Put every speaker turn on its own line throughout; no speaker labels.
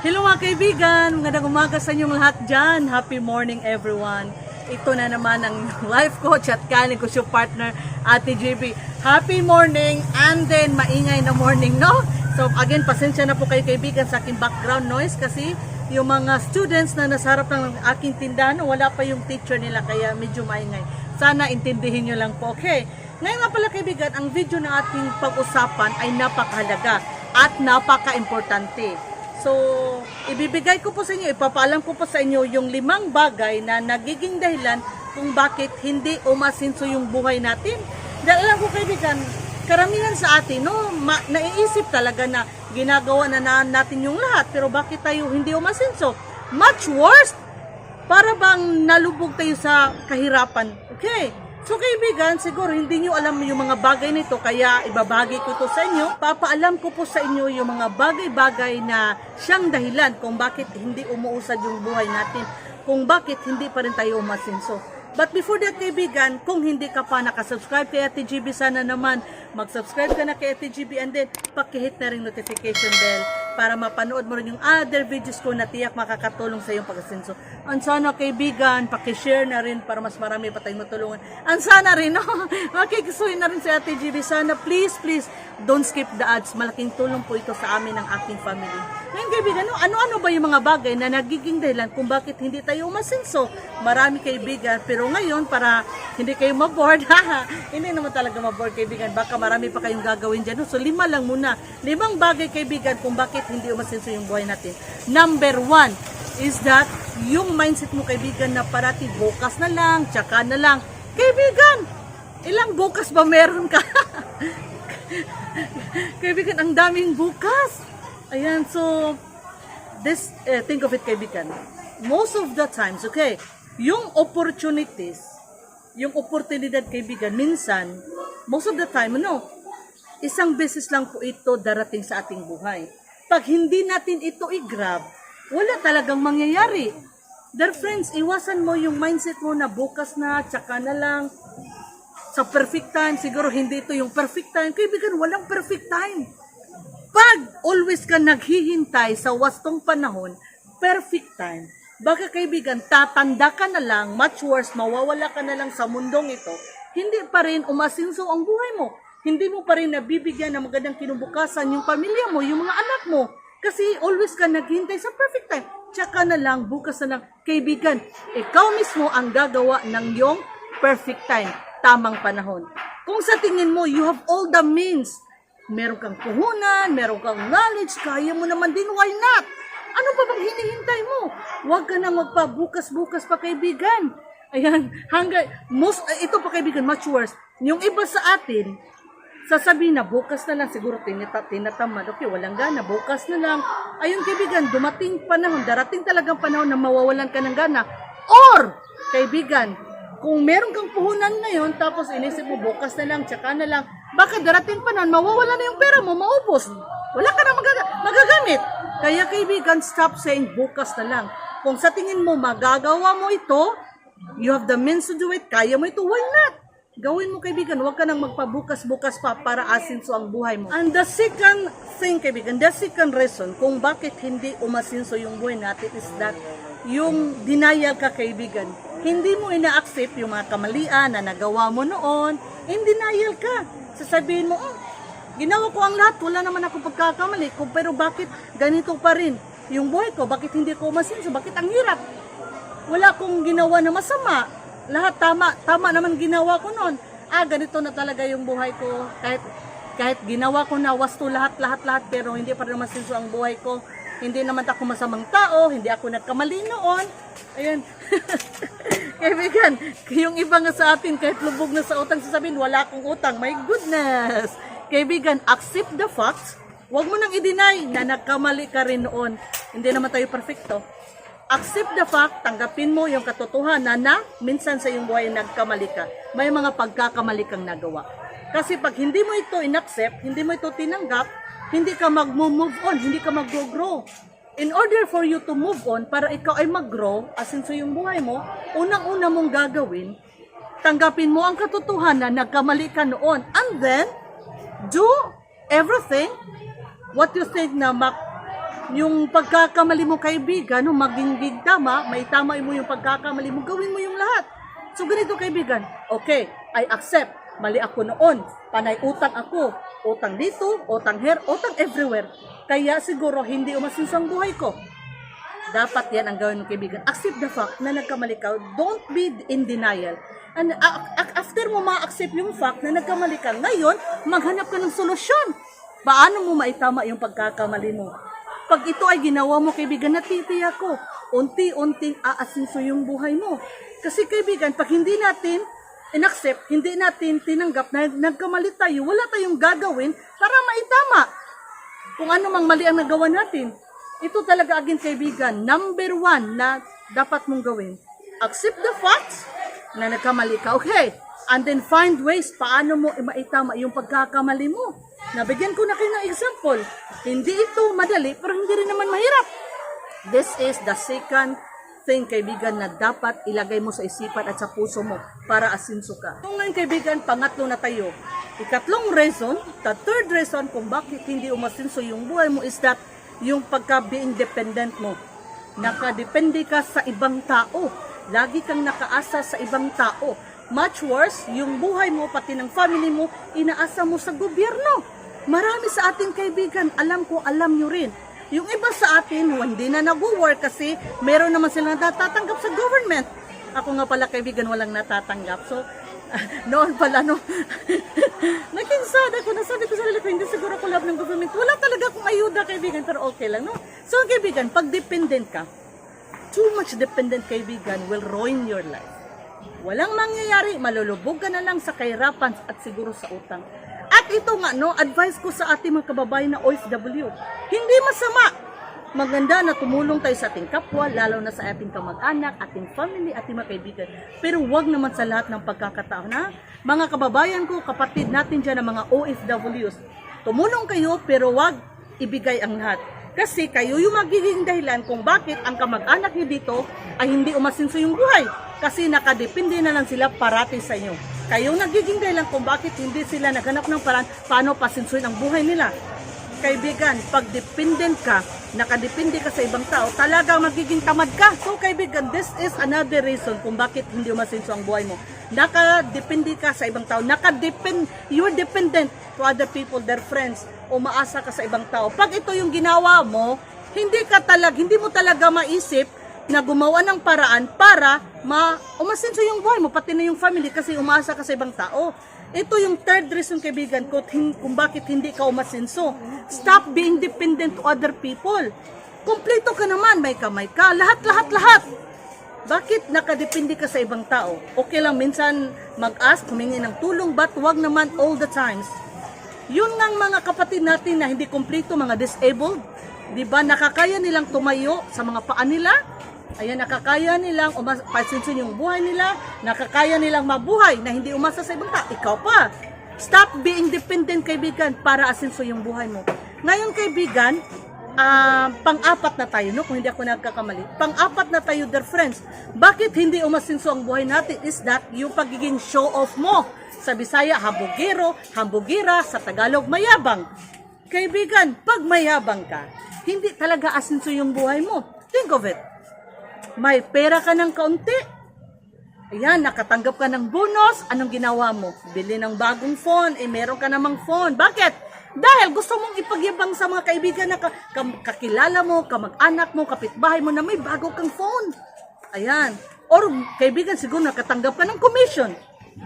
Hello mga kaibigan, magandang umaga sa inyong lahat dyan. Happy morning everyone. Ito na naman ang life coach at kanin ko siya partner, Ate JB. Happy morning and then maingay na morning, no? So again, pasensya na po kayo kaibigan sa aking background noise kasi yung mga students na nasa harap ng aking tindahan, wala pa yung teacher nila kaya medyo maingay. Sana intindihin nyo lang po, okay? Ngayon nga pala kaibigan, ang video na ating pag-usapan ay napakahalaga at napaka-importante. So, ibibigay ko po sa inyo, ipapaalam ko po sa inyo yung limang bagay na nagiging dahilan kung bakit hindi umasinso yung buhay natin. Dahil alam ko kaibigan, karamihan sa atin, no, ma- naiisip talaga na ginagawa na, na natin yung lahat, pero bakit tayo hindi umasinso? Much worse, para bang nalubog tayo sa kahirapan. Okay? So kaibigan, siguro hindi nyo alam yung mga bagay nito kaya ibabagi ko to sa inyo. Papaalam ko po sa inyo yung mga bagay-bagay na siyang dahilan kung bakit hindi umuusad yung buhay natin. Kung bakit hindi pa rin tayo umasinso. But before that kaibigan, kung hindi ka pa nakasubscribe kay Ate GB, sana naman mag-subscribe ka na kay Ate GB and then pakihit na rin notification bell para mapanood mo rin yung other videos ko na tiyak makakatulong sa iyong pag-asinso. Ang sana kaibigan, pakishare na rin para mas marami pa tayong matulungan. Ang sana rin, no? makikisuhin na rin si Ate GB. Sana please, please, don't skip the ads. Malaking tulong po ito sa amin ng aking family. Ngayon kaibigan, no, ano-ano ba yung mga bagay na nagiging dahilan kung bakit hindi tayo umasinso? Marami kaibigan, pero ngayon para hindi kayo maboard, hindi naman talaga maboard kaibigan. Baka marami pa kayong gagawin dyan. So lima lang muna. Limang bagay kaibigan kung bakit hindi umasinso yung buhay natin. Number one is that yung mindset mo kaibigan na parati bukas na lang, tsaka na lang. Kaibigan, ilang bukas ba meron ka? kaibigan, ang daming bukas. Ayan, so, this, eh, think of it, kaibigan. Most of the times, okay, yung opportunities, yung oportunidad, kaibigan, minsan, most of the time, ano, isang beses lang po ito darating sa ating buhay. Pag hindi natin ito i-grab, wala talagang mangyayari. Dear friends, iwasan mo yung mindset mo na bukas na, tsaka na lang, sa perfect time, siguro hindi ito yung perfect time. Kaibigan, walang perfect time. Pag always ka naghihintay sa wastong panahon, perfect time. Baka kaibigan, tatanda ka na lang, much worse, mawawala ka na lang sa mundong ito, hindi pa rin umasinso ang buhay mo. Hindi mo pa rin nabibigyan ng magandang kinubukasan yung pamilya mo, yung mga anak mo. Kasi always ka naghihintay sa perfect time. Tsaka na lang, bukas na lang, kaibigan, ikaw mismo ang gagawa ng yung perfect time, tamang panahon. Kung sa tingin mo, you have all the means, meron kang puhunan, meron kang knowledge, kaya mo naman din, why not? Ano pa bang hinihintay mo? Huwag ka na magpabukas-bukas pa kaibigan. Ayan, hanggang, most, eh, ito pa kaibigan, much worse. Yung iba sa atin, sasabihin na bukas na lang, siguro tinita, tinatamad, okay, walang gana, bukas na lang. Ayun kaibigan, dumating panahon, darating talagang panahon na mawawalan ka ng gana. Or, kaibigan, kung meron kang puhunan ngayon, tapos inisip mo bukas na lang, tsaka na lang, baka darating panahon, mawawala na yung pera mo, maubos. Wala ka na magaga- magagamit. Kaya kaibigan, stop saying bukas na lang. Kung sa tingin mo magagawa mo ito, you have the means to do it, kaya mo ito, why not? Gawin mo kaibigan, huwag ka nang magpabukas-bukas pa para asinso ang buhay mo. And the second thing kaibigan, the second reason kung bakit hindi umasinso yung buhay natin is that yung denial ka kaibigan. Hindi mo ina-accept yung mga kamalian na nagawa mo noon. In denial ka. Sasabihin mo, oh, ginawa ko ang lahat, wala naman ako pagkakamali. Kung- Pero bakit ganito pa rin yung buhay ko? Bakit hindi ko umasinso? Bakit ang hirap? Wala akong ginawa na masama. Lahat tama, tama naman ginawa ko noon. Ah, ganito na talaga yung buhay ko. Kahit kahit ginawa ko na wasto lahat, lahat, lahat, pero hindi pa rin masinso ang buhay ko. Hindi naman ako masamang tao, hindi ako nagkamali noon. Ayan. Kaibigan, yung iba nga sa atin, kahit lubog na sa utang, sasabihin, wala akong utang. My goodness! Kaibigan, accept the facts. Huwag mo nang i-deny na nagkamali ka rin noon. Hindi naman tayo perfecto accept the fact, tanggapin mo yung katotohanan na minsan sa iyong buhay nagkamali ka. May mga pagkakamali kang nagawa. Kasi pag hindi mo ito inaccept, hindi mo ito tinanggap, hindi ka mag-move on, hindi ka mag-grow. In order for you to move on, para ikaw ay mag-grow, asin sa iyong buhay mo, unang-una mong gagawin, tanggapin mo ang katotohanan, nagkamali ka noon. And then, do everything what you think na mak yung pagkakamali mo kaibigan, no, maging big tama, may tama mo yung pagkakamali mo, gawin mo yung lahat. So ganito kaibigan, okay, I accept, mali ako noon, panay utang ako, utang dito, utang here, utang everywhere. Kaya siguro hindi umasinso ang buhay ko. Dapat yan ang gawin ng kaibigan. Accept the fact na nagkamali ka. Don't be in denial. And after mo ma-accept yung fact na nagkamali ka, ngayon, maghanap ka ng solusyon. Paano mo maitama yung pagkakamali mo? Pag ito ay ginawa mo, kaibigan, natitiya ko. Unti-unting aasinso yung buhay mo. Kasi kaibigan, pag hindi natin in-accept, hindi natin tinanggap na nagkamali tayo, wala tayong gagawin para maitama kung ano mang mali ang nagawa natin. Ito talaga agin kaibigan, number one na dapat mong gawin. Accept the facts na nagkamali ka. Okay. And then find ways paano mo maitama yung pagkakamali mo. Nabigyan ko na kayo ng example. Hindi ito madali, pero hindi rin naman mahirap. This is the second thing, kaibigan, na dapat ilagay mo sa isipan at sa puso mo para asinso ka. Kung ngayon, kaibigan, pangatlo na tayo. Ikatlong reason, the third reason kung bakit hindi umasinso yung buhay mo is that yung pagka-being dependent mo. Nakadepende ka sa ibang tao. Lagi kang nakaasa sa ibang tao. Much worse, yung buhay mo, pati ng family mo, inaasa mo sa gobyerno. Marami sa ating kaibigan, alam ko, alam nyo rin. Yung iba sa atin, hindi na nag-work kasi meron naman silang natatanggap sa government. Ako nga pala kaibigan, walang natatanggap. So, noon pala, no, naging sad ako. Nasabi ko sa ko, hindi siguro ako love ng government. Wala talaga akong ayuda, kaibigan, pero okay lang, no? So, kaibigan, pag dependent ka, too much dependent kaibigan will ruin your life. Walang mangyayari, malulubog ka na lang sa kahirapan at siguro sa utang. Ito nga, no, advice ko sa ating mga kababayan na OFW, hindi masama. Maganda na tumulong tayo sa ating kapwa, lalo na sa ating kamag-anak, ating family, ating mga kaibigan. Pero wag naman sa lahat ng pagkakataon na mga kababayan ko, kapatid natin dyan, ng mga OFWs, tumulong kayo pero wag ibigay ang lahat. Kasi kayo yung magiging dahilan kung bakit ang kamag-anak nyo dito ay hindi umasinso yung buhay. Kasi nakadepende na lang sila parati sa inyo. Kayo nagiging dahilan kung bakit hindi sila naghanap ng paraan paano pasinsuin ang buhay nila. Kaibigan, pag dependent ka, nakadepende ka sa ibang tao, talaga magiging tamad ka. So kaibigan, this is another reason kung bakit hindi umasinso ang buhay mo. Nakadepende ka sa ibang tao. Nakadepend, you're dependent to other people, their friends, umaasa ka sa ibang tao. Pag ito yung ginawa mo, hindi ka talag, hindi mo talaga maisip na gumawa ng paraan para ma umasinso yung buhay mo, pati na yung family kasi umaasa ka sa ibang tao. Ito yung third reason, kaibigan ko, kung bakit hindi ka umasinso. Stop being dependent to other people. Kompleto ka naman, may kamay ka, lahat, lahat, lahat. Bakit nakadepende ka sa ibang tao? Okay lang minsan mag-ask, humingi ng tulong, but wag naman all the times. Yun ngang mga kapatid natin na hindi kompleto, mga disabled, di ba, nakakaya nilang tumayo sa mga paa nila, Ayan, nakakaya nilang umas- yung buhay nila, nakakaya nilang mabuhay na hindi umasa sa ibang tao. Ikaw pa. Stop being dependent, kaibigan, para asinso yung buhay mo. Ngayon, kaibigan, ah, pang-apat na tayo, no? Kung hindi ako nagkakamali. Pang-apat na tayo, dear friends. Bakit hindi umasinso ang buhay natin is that yung pagiging show-off mo. Sa Bisaya, hambugero, hambugira, sa Tagalog, mayabang. Kaibigan, pag mayabang ka, hindi talaga asinso yung buhay mo. Think of it may pera ka ng kaunti. Ayan, nakatanggap ka ng bonus. Anong ginawa mo? Bili ng bagong phone. Eh, meron ka namang phone. Bakit? Dahil gusto mong ipagyabang sa mga kaibigan na ka- kam- kakilala mo, kamag-anak mo, kapitbahay mo na may bago kang phone. Ayan. Or kaibigan, siguro nakatanggap ka ng commission.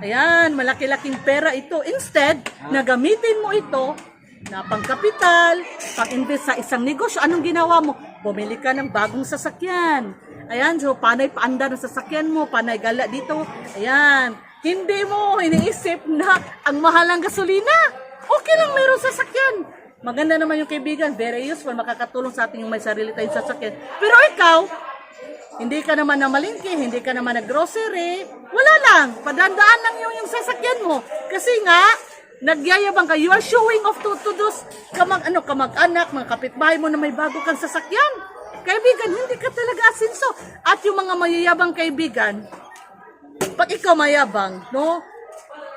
Ayan, malaki-laking pera ito. Instead, nagamitin mo ito na pangkapital, pang-invest sa isang negosyo. Anong ginawa mo? Bumili ka ng bagong sasakyan. Ayan, so panay paanda ng sasakyan mo, panay gala dito. Ayan, hindi mo iniisip na ang mahal ng gasolina. Okay lang meron sasakyan. Maganda naman yung kaibigan, very useful, makakatulong sa ating yung may sarili tayong sasakyan. Pero ikaw, hindi ka naman na malingki, hindi ka naman na grocery. Wala lang, padandaan lang yung, yung sasakyan mo. Kasi nga, nagyayabang ka, you are showing off to, to those kamag, ano, kamag-anak, mga kapitbahay mo na may bago kang sasakyan. Kaibigan, hindi ka talaga asinso. At yung mga mayayabang kaibigan, pag ikaw mayabang, no,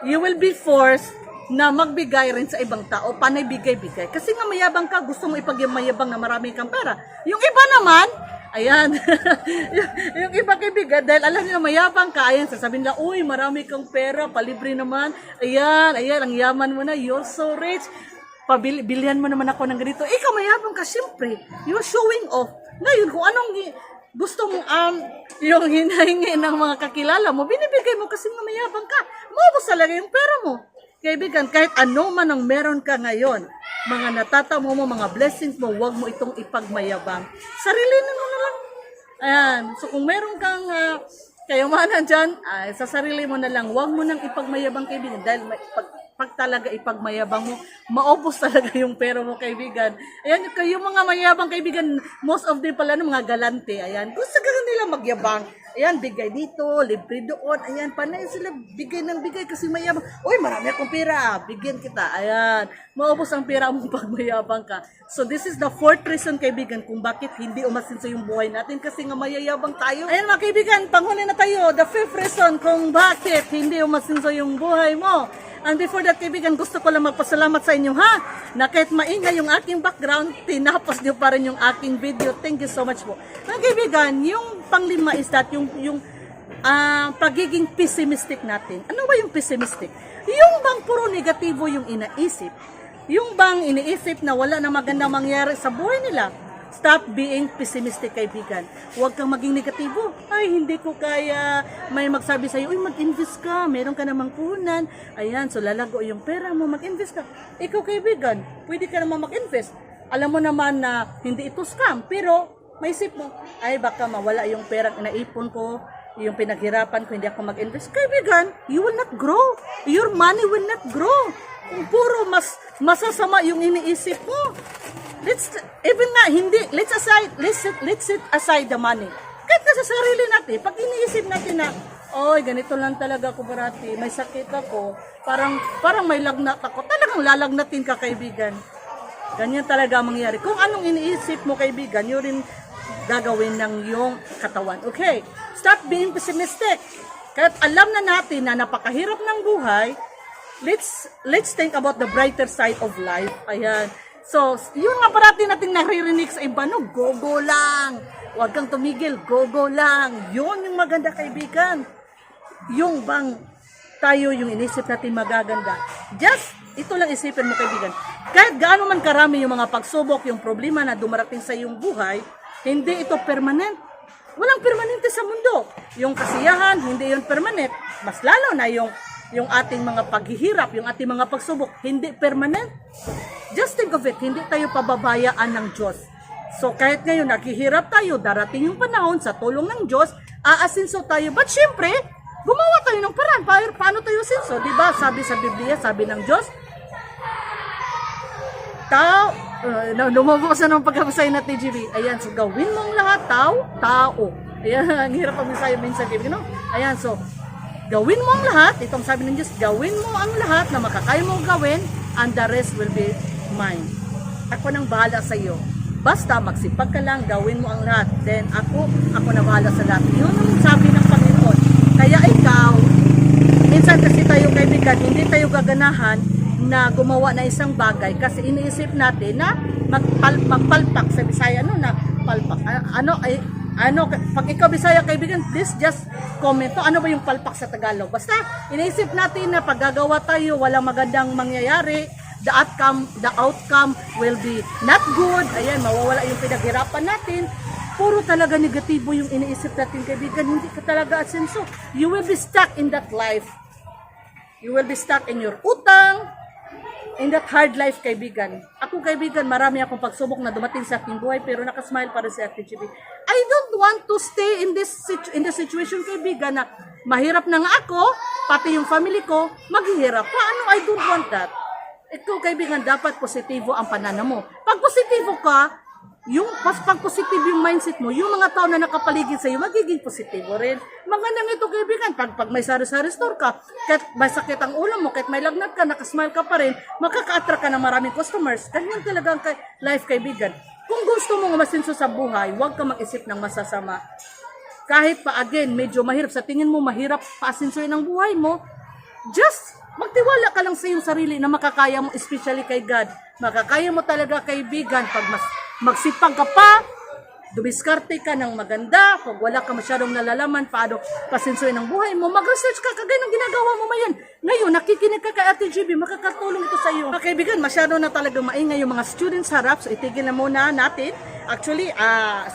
you will be forced na magbigay rin sa ibang tao, panay bigay-bigay. Kasi nga mayabang ka, gusto mo ipagyamayabang na marami kang pera. Yung iba naman, ayan, yung, iba kaibigan, dahil alam nila mayabang ka, ayan, sasabihin nila, uy, marami kang pera, palibre naman, ayan, ayan, ang yaman mo na, you're so rich, pabili, bilihan mo naman ako ng ganito. Ikaw mayabang ka, syempre, you're showing off. Ngayon, kung anong gusto mong um, yung hinahingi ng mga kakilala mo, binibigay mo kasi mayabang ka. Maubos talaga yung pera mo. Kaibigan, kahit ano man ang meron ka ngayon, mga natatamo mo, mga blessings mo, huwag mo itong ipagmayabang. Sarilinin mo. Ayan. So kung meron kang uh, kayamanan dyan, ay, sa sarili mo na lang, huwag mo nang ipagmayabang kaibigan. Dahil pag, pag talaga ipagmayabang mo, maubos talaga yung pera mo kaibigan. Ayan, kayo mga mayabang kaibigan, most of them pala ng mga galante. Ayan, gusto ka nila magyabang. Ayan, bigay dito, libre doon. Ayan, panay sila bigay ng bigay kasi mayabang. Uy, marami akong pera. Bigyan kita. Ayan, maubos ang pera mo pag mayabang ka. So this is the fourth reason, kaibigan, kung bakit hindi umasinso yung buhay natin kasi nga mayayabang tayo. Ayan mga kaibigan, panghuli na tayo. The fifth reason kung bakit hindi umasinso yung buhay mo. And before that, kaibigan, gusto ko lang magpasalamat sa inyo, ha? Na kahit maingay yung aking background, tinapos niyo pa rin yung aking video. Thank you so much po. Mga kaibigan, yung panglima is that, yung, yung ah, pagiging pessimistic natin. Ano ba yung pessimistic? Yung bang puro negatibo yung inaisip. Yung bang iniisip na wala na magandang mangyari sa buhay nila. Stop being pessimistic, kaibigan. Huwag kang maging negatibo. Ay, hindi ko kaya. May magsabi sa'yo, uy, mag-invest ka. Meron ka namang puhunan. Ayan, so lalago yung pera mo. Mag-invest ka. Ikaw, kaibigan, pwede ka naman mag-invest. Alam mo naman na hindi ito scam. Pero, maisip mo, ay, baka mawala yung perang inaipon ko yung pinaghirapan ko, hindi ako mag-invest. Kaibigan, you will not grow. Your money will not grow. Kung puro mas masasama yung iniisip mo. Let's, even nga, hindi, let's aside, let's, let's set aside the money. Kahit sa sarili natin, pag iniisip natin na, oy, ganito lang talaga ako barati, may sakit ako, parang, parang may lagnat ako, talagang lalagnatin ka, kaibigan. Ganyan talaga ang mangyari. Kung anong iniisip mo, kaibigan, yun rin gagawin ng iyong katawan. Okay, stop being pessimistic. Kahit alam na natin na napakahirap ng buhay, let's let's think about the brighter side of life. Ayan. So, yun nga parati nating naririnig sa iba, no? Go-go lang. Huwag kang tumigil. Go-go lang. Yun yung maganda, kaibigan. Yung bang tayo yung inisip natin magaganda. Just, ito lang isipin mo, kaibigan. Kahit gaano man karami yung mga pagsubok, yung problema na dumarating sa iyong buhay, hindi ito permanent. Walang permanente sa mundo. Yung kasiyahan, hindi yun permanent. Mas lalo na yung yung ating mga paghihirap, yung ating mga pagsubok, hindi permanent. Just think of it, hindi tayo pababayaan ng Diyos. So kahit ngayon naghihirap tayo, darating yung panahon sa tulong ng Diyos, aasinso tayo. But syempre, gumawa tayo ng paraan. Pa- paano tayo asinso? Di ba? Sabi sa Biblia, sabi ng Diyos, tao, uh, no, lumabas na ng pagkabasay na TGV. Ayan, so gawin mong lahat, tao, tao. Ayan, ang hirap pag minsan minsan kaibigan, no? Ayan, so, gawin mo ang lahat, itong sabi ng Diyos, gawin mo ang lahat na makakaya mong gawin, and the rest will be mine. Ako nang bahala sa iyo. Basta magsipag ka lang, gawin mo ang lahat. Then ako, ako na bahala sa lahat. Yun ang sabi ng Panginoon. Kaya ikaw, minsan kasi tayo kaibigan, hindi tayo gaganahan na gumawa na isang bagay kasi iniisip natin na magpal, magpalpak sa Bisaya no na palpak. Ano ay ano pag ikaw Bisaya kaibigan please just comment to ano ba yung palpak sa Tagalog? Basta iniisip natin na pag gagawa tayo walang magandang mangyayari the outcome the outcome will be not good. Ayan mawawala yung pinaghirapan natin. Puro talaga negatibo yung iniisip natin kaibigan. Hindi ka talaga asenso. You will be stuck in that life. You will be stuck in your utang, in that hard life, kaibigan. Ako, kaibigan, marami akong pagsubok na dumating sa aking buhay, pero nakasmile para sa Ate Chibi. I don't want to stay in this situ- in the situation, kaibigan, na mahirap na nga ako, pati yung family ko, maghihirap pa. Ano, I don't want that. Ikaw, kaibigan, dapat positibo ang panana mo. Pag positibo ka, yung pas pag positive yung mindset mo, yung mga tao na nakapaligid sa iyo, magiging positibo rin. Magandang ito kaibigan, pag, pag may sari-sari store ka, kahit may sakit ang ulo mo, kahit may lagnat ka, nakasmile ka pa rin, makaka-attract ka ng maraming customers. Ganyan talaga ang kay, life kaibigan. Kung gusto mong masinso sa buhay, huwag ka mag-isip ng masasama. Kahit pa again, medyo mahirap, sa tingin mo mahirap paasinsoin ang buhay mo, just Magtiwala ka lang sa iyong sarili na makakaya mo, especially kay God. Makakaya mo talaga kaibigan pag mas magsipag ka pa, dumiskarte ka ng maganda, pag wala ka masyadong nalalaman paano pasensoy ng buhay mo, mag-research ka kagaya ng ginagawa mo ngayon. Ngayon, nakikinig ka kay Ate GB, makakatulong ito sa iyo. Mga kaibigan, masyado na talaga maingay yung mga students harap, so itigil na muna natin. Actually,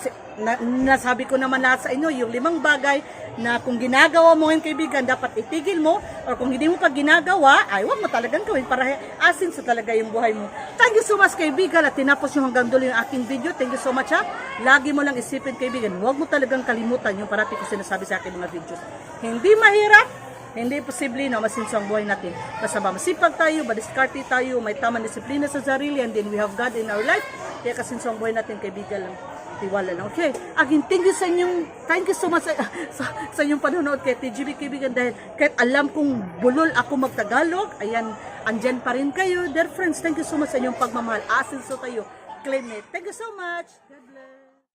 si- na, nasabi ko naman lahat sa inyo, yung limang bagay na kung ginagawa mo ngayon kaibigan, dapat itigil mo, or kung hindi mo pa ginagawa, ay wag mo talagang gawin para asin sa talaga yung buhay mo. Thank you so much kaibigan at tinapos yung hanggang dulo yung aking video. Thank you so much ha. Lagi mo lang isipin kaibigan, huwag mo talagang kalimutan yung parati ko sinasabi sa aking mga videos. Hindi mahirap, hindi posible na masinso ang buhay natin. Basta ba masipag tayo, madiskarte tayo, may tamang disiplina sa sarili, and then we have God in our life. Kaya kasinso ang buhay natin, kaibigan lang. Tiwala lang. Okay. Again, thank you sa inyong, thank you so much sa, sa, sa inyong panonood kay TGB kaibigan dahil kahit alam kong bulol ako magtagalog, ayan, andyan pa rin kayo. Dear friends, thank you so much sa inyong pagmamahal. Asin so tayo. Claim it. Thank you so much.